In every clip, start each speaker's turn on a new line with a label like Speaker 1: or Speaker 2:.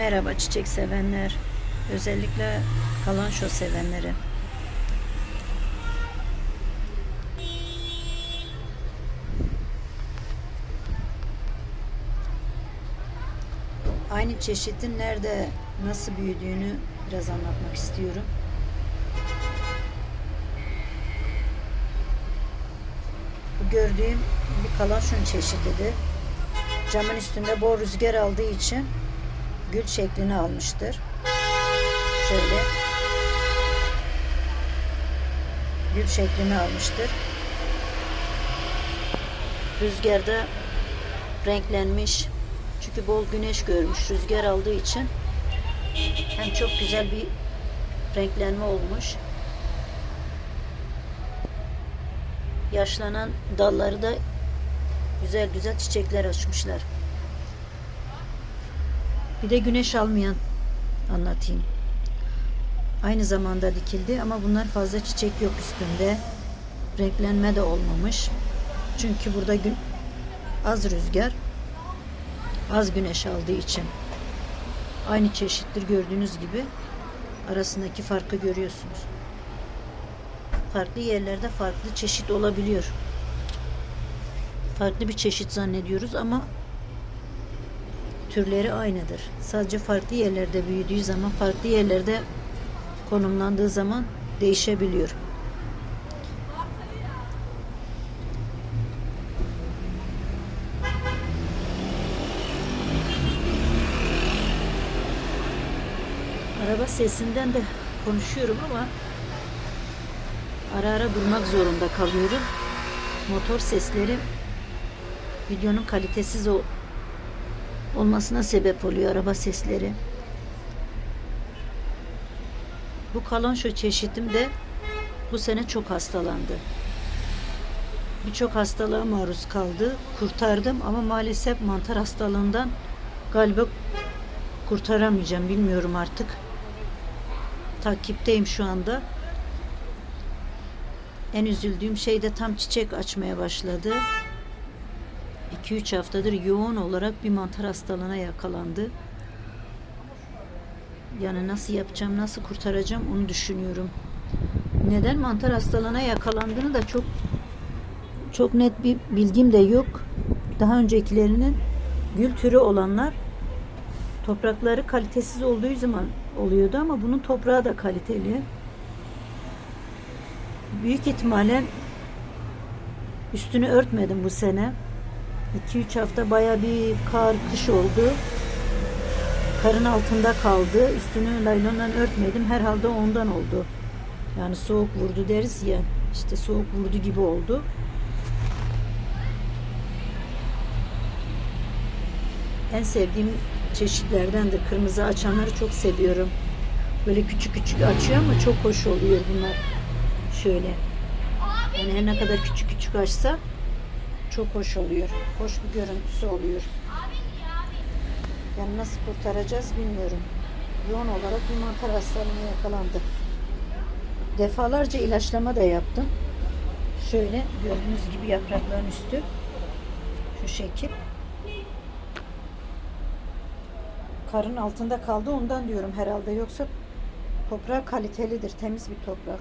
Speaker 1: Merhaba çiçek sevenler. Özellikle kalanço sevenleri. Aynı çeşitin nerede nasıl büyüdüğünü biraz anlatmak istiyorum. Bu gördüğüm bir kalançon çeşididir. Camın üstünde bol rüzgar aldığı için gül şeklini almıştır. Şöyle gül şeklini almıştır. Rüzgarda renklenmiş. Çünkü bol güneş görmüş. Rüzgar aldığı için hem çok güzel bir renklenme olmuş. Yaşlanan dalları da güzel güzel çiçekler açmışlar. Bir de güneş almayan anlatayım. Aynı zamanda dikildi ama bunlar fazla çiçek yok üstünde. Renklenme de olmamış. Çünkü burada gün az rüzgar, az güneş aldığı için. Aynı çeşittir gördüğünüz gibi. Arasındaki farkı görüyorsunuz. Farklı yerlerde farklı çeşit olabiliyor. Farklı bir çeşit zannediyoruz ama türleri aynıdır. Sadece farklı yerlerde büyüdüğü zaman, farklı yerlerde konumlandığı zaman değişebiliyor. Araba sesinden de konuşuyorum ama ara ara durmak zorunda kalıyorum. Motor sesleri videonun kalitesiz ol- olmasına sebep oluyor araba sesleri. Bu kalonşo çeşitim de bu sene çok hastalandı. Birçok hastalığa maruz kaldı. Kurtardım ama maalesef mantar hastalığından galiba kurtaramayacağım. Bilmiyorum artık. Takipteyim şu anda. En üzüldüğüm şey de tam çiçek açmaya başladı. 2-3 haftadır yoğun olarak bir mantar hastalığına yakalandı. Yani nasıl yapacağım, nasıl kurtaracağım onu düşünüyorum. Neden mantar hastalığına yakalandığını da çok çok net bir bilgim de yok. Daha öncekilerinin gül türü olanlar toprakları kalitesiz olduğu zaman oluyordu ama bunun toprağı da kaliteli. Büyük ihtimalle üstünü örtmedim bu sene. 2-3 hafta baya bir kar, kış oldu. Karın altında kaldı. Üstünü laylonla örtmedim. Herhalde ondan oldu. Yani soğuk vurdu deriz ya. İşte soğuk vurdu gibi oldu. En sevdiğim çeşitlerdendir. Kırmızı açanları çok seviyorum. Böyle küçük küçük açıyor ama çok hoş oluyor bunlar. Şöyle. Yani her ne kadar küçük küçük açsa çok hoş oluyor. Hoş bir görüntüsü oluyor. Yani nasıl kurtaracağız bilmiyorum. Yoğun olarak bir mantar hastalığına yakalandı. Defalarca ilaçlama da yaptım. Şöyle gördüğünüz gibi yaprakların üstü şu şekil. Karın altında kaldı ondan diyorum herhalde yoksa toprağı kalitelidir temiz bir toprak.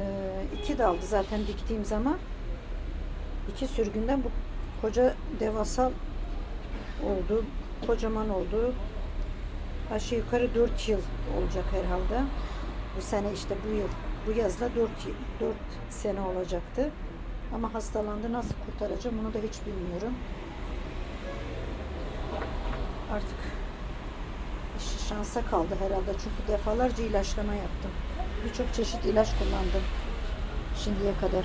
Speaker 1: Ee, iki daldı zaten diktiğim zaman iki sürgünden bu koca devasal oldu. Kocaman oldu. Aşağı yukarı 4 yıl olacak herhalde. Bu sene işte bu yıl. Bu yazda 4, 4 sene olacaktı. Ama hastalandı. Nasıl kurtaracağım onu da hiç bilmiyorum. Artık iş şansa kaldı herhalde. Çünkü defalarca ilaçlama yaptım. Birçok çeşit ilaç kullandım. Şimdiye kadar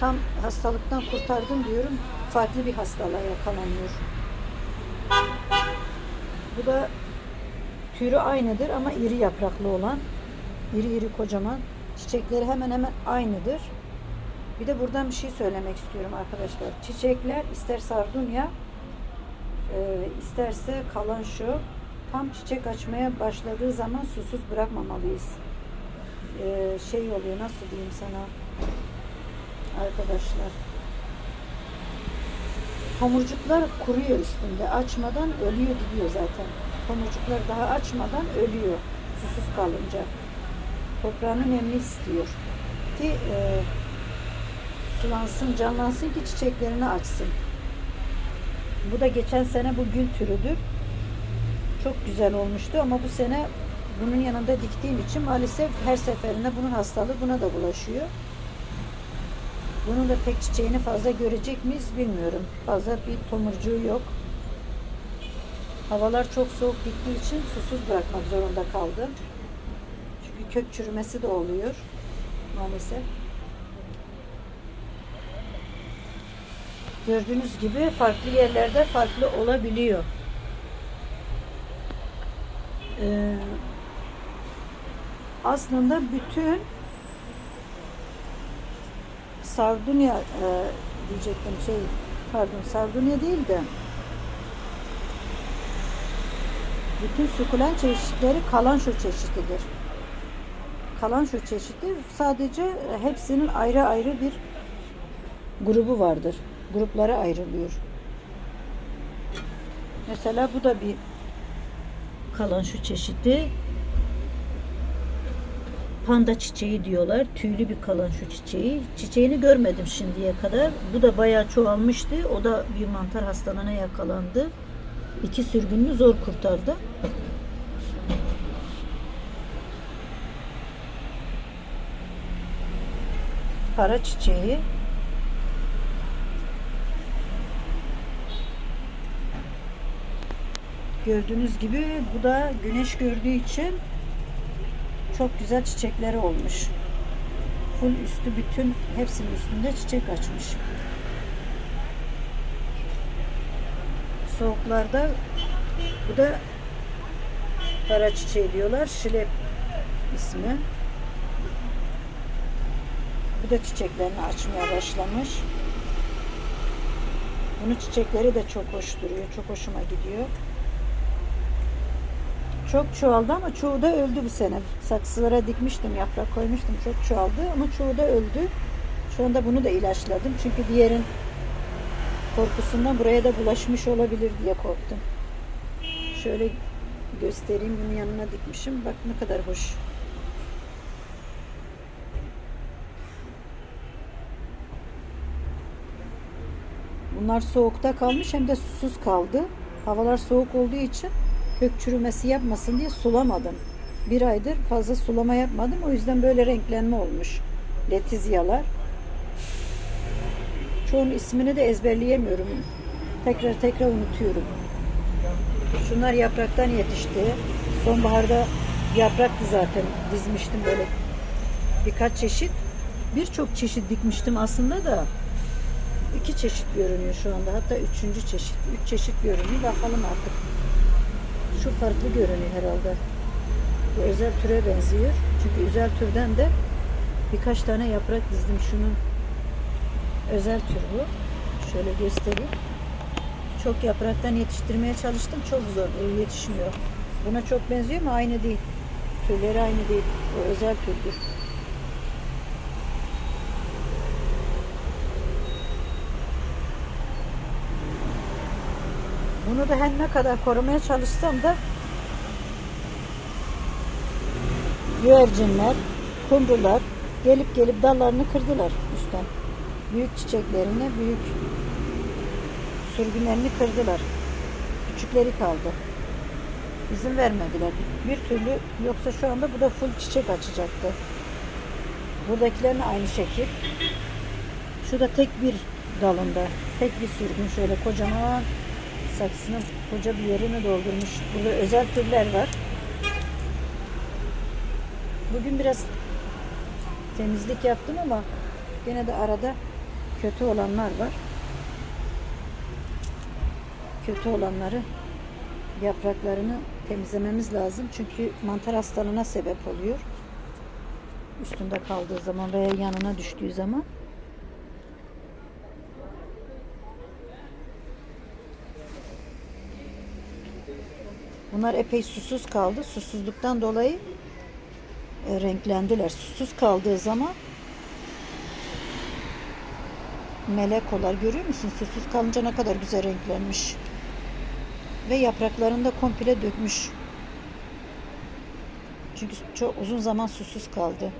Speaker 1: tam hastalıktan kurtardım diyorum. Farklı bir hastalığa yakalanıyor. Bu da türü aynıdır ama iri yapraklı olan. iri iri kocaman. Çiçekleri hemen hemen aynıdır. Bir de buradan bir şey söylemek istiyorum arkadaşlar. Çiçekler ister sardunya e, isterse kalan şu tam çiçek açmaya başladığı zaman susuz bırakmamalıyız. E, şey oluyor nasıl diyeyim sana arkadaşlar. tomurcuklar kuruyor üstünde. Açmadan ölüyor gidiyor zaten. Tomurcuklar daha açmadan ölüyor susuz kalınca. Toprağını nemli istiyor ki e, sulansın, canlansın ki çiçeklerini açsın. Bu da geçen sene bu gül türüdür. Çok güzel olmuştu ama bu sene bunun yanında diktiğim için maalesef her seferinde bunun hastalığı buna da bulaşıyor. Bunun da pek çiçeğini fazla görecek miyiz bilmiyorum. Fazla bir tomurcuğu yok. Havalar çok soğuk gittiği için susuz bırakmak zorunda kaldım. Çünkü kök çürümesi de oluyor maalesef. Gördüğünüz gibi farklı yerlerde farklı olabiliyor. Ee, aslında bütün Sardunya e, diyecektim şey pardon Sardunya değil de bütün sukulent çeşitleri kalanço çeşididir. Kalanço çeşidi sadece hepsinin ayrı ayrı bir grubu vardır. Gruplara ayrılıyor. Mesela bu da bir kalanço çeşidi. Panda çiçeği diyorlar. Tüylü bir kalanço çiçeği. Çiçeğini görmedim şimdiye kadar. Bu da bayağı çoğalmıştı. O da bir mantar hastalığına yakalandı. İki sürgününü zor kurtardı. Para çiçeği. Gördüğünüz gibi bu da güneş gördüğü için çok güzel çiçekleri olmuş. Full üstü bütün hepsinin üstünde çiçek açmış. Soğuklarda bu da para çiçeği diyorlar. Şilep ismi. Bu da çiçeklerini açmaya başlamış. Bunun çiçekleri de çok hoş duruyor. Çok hoşuma gidiyor. Çok çoğaldı ama çoğu da öldü bu sene. Saksılara dikmiştim, yaprak koymuştum. Çok çoğaldı ama çoğu da öldü. Şu anda bunu da ilaçladım. Çünkü diğerin korkusundan buraya da bulaşmış olabilir diye korktum. Şöyle göstereyim. Bunun yanına dikmişim. Bak ne kadar hoş. Bunlar soğukta kalmış hem de susuz kaldı. Havalar soğuk olduğu için kök çürümesi yapmasın diye sulamadım. Bir aydır fazla sulama yapmadım. O yüzden böyle renklenme olmuş. Letizyalar. Çoğunun ismini de ezberleyemiyorum. Tekrar tekrar unutuyorum. Şunlar yapraktan yetişti. Sonbaharda yapraktı zaten. Dizmiştim böyle birkaç çeşit. Birçok çeşit dikmiştim aslında da iki çeşit görünüyor şu anda. Hatta üçüncü çeşit. Üç çeşit görünüyor. Bakalım artık. Şu farklı görünüyor herhalde. Bu özel türe benziyor. Çünkü özel türden de birkaç tane yaprak dizdim. Şunun özel tür bu. Şöyle göstereyim. Çok yapraktan yetiştirmeye çalıştım. Çok zor. e, Yetişmiyor. Buna çok benziyor ama aynı değil. Türleri aynı değil. O özel türdür. Bunu da her ne kadar korumaya çalışsam da güvercinler, kumrular gelip gelip dallarını kırdılar üstten. Büyük çiçeklerini, büyük sürgünlerini kırdılar. Küçükleri kaldı. İzin vermediler. Bir türlü yoksa şu anda bu da full çiçek açacaktı. Buradakilerin aynı şekil. Şu da tek bir dalında. Tek bir sürgün şöyle kocaman saksının koca bir yerini doldurmuş. Burada özel türler var. Bugün biraz temizlik yaptım ama yine de arada kötü olanlar var. Kötü olanları yapraklarını temizlememiz lazım. Çünkü mantar hastalığına sebep oluyor. Üstünde kaldığı zaman veya yanına düştüğü zaman. Bunlar epey susuz kaldı. Susuzluktan dolayı e, renklendiler. Susuz kaldığı zaman melekolar görüyor musun? Susuz kalınca ne kadar güzel renklenmiş. Ve yapraklarını da komple dökmüş. Çünkü çok uzun zaman susuz kaldı.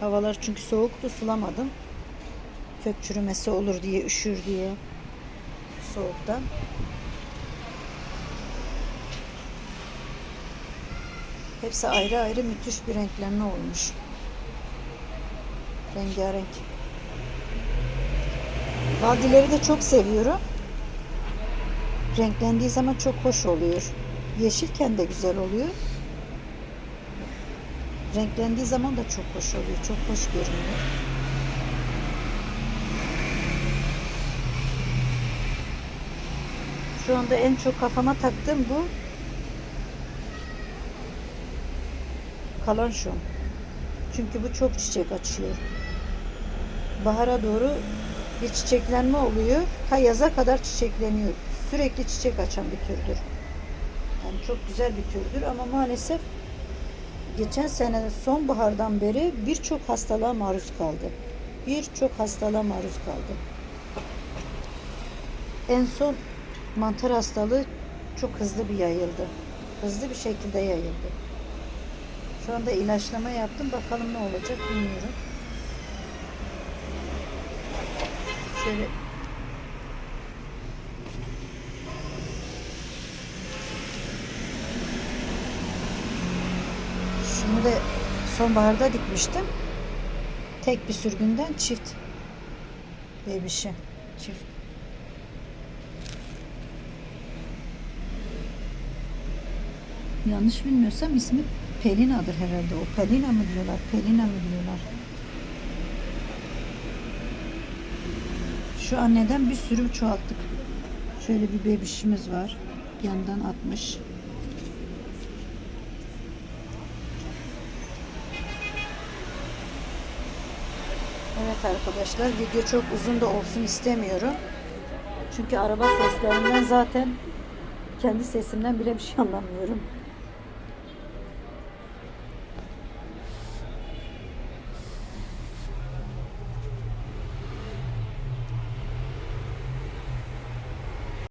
Speaker 1: Havalar çünkü soğuktu sulamadım. Kök çürümesi olur diye üşür diye soğuktan. Hepsi ayrı ayrı müthiş bir renklenme olmuş. Rengarenk. Vadileri de çok seviyorum. Renklendiği zaman çok hoş oluyor. Yeşilken de güzel oluyor. Renklendiği zaman da çok hoş oluyor. Çok hoş görünüyor. Şu anda en çok kafama taktığım bu kalanşon. Çünkü bu çok çiçek açıyor. Bahara doğru bir çiçeklenme oluyor. Ta yaza kadar çiçekleniyor. Sürekli çiçek açan bir türdür. Yani çok güzel bir türdür ama maalesef geçen sene sonbahardan beri birçok hastalığa maruz kaldı. Birçok hastalığa maruz kaldı. En son mantar hastalığı çok hızlı bir yayıldı. Hızlı bir şekilde yayıldı. Şu anda ilaçlama yaptım. Bakalım ne olacak bilmiyorum. Şöyle Şunu da sonbaharda dikmiştim. Tek bir sürgünden çift bebişi. Çift. Yanlış bilmiyorsam ismi Pelina'dır herhalde. O Pelina mı diyorlar? Pelina mı diyorlar? Şu anneden bir sürü çoğalttık. Şöyle bir bebişimiz var. Yandan atmış. Evet arkadaşlar video çok uzun da olsun istemiyorum. Çünkü araba seslerinden zaten kendi sesimden bile bir şey anlamıyorum.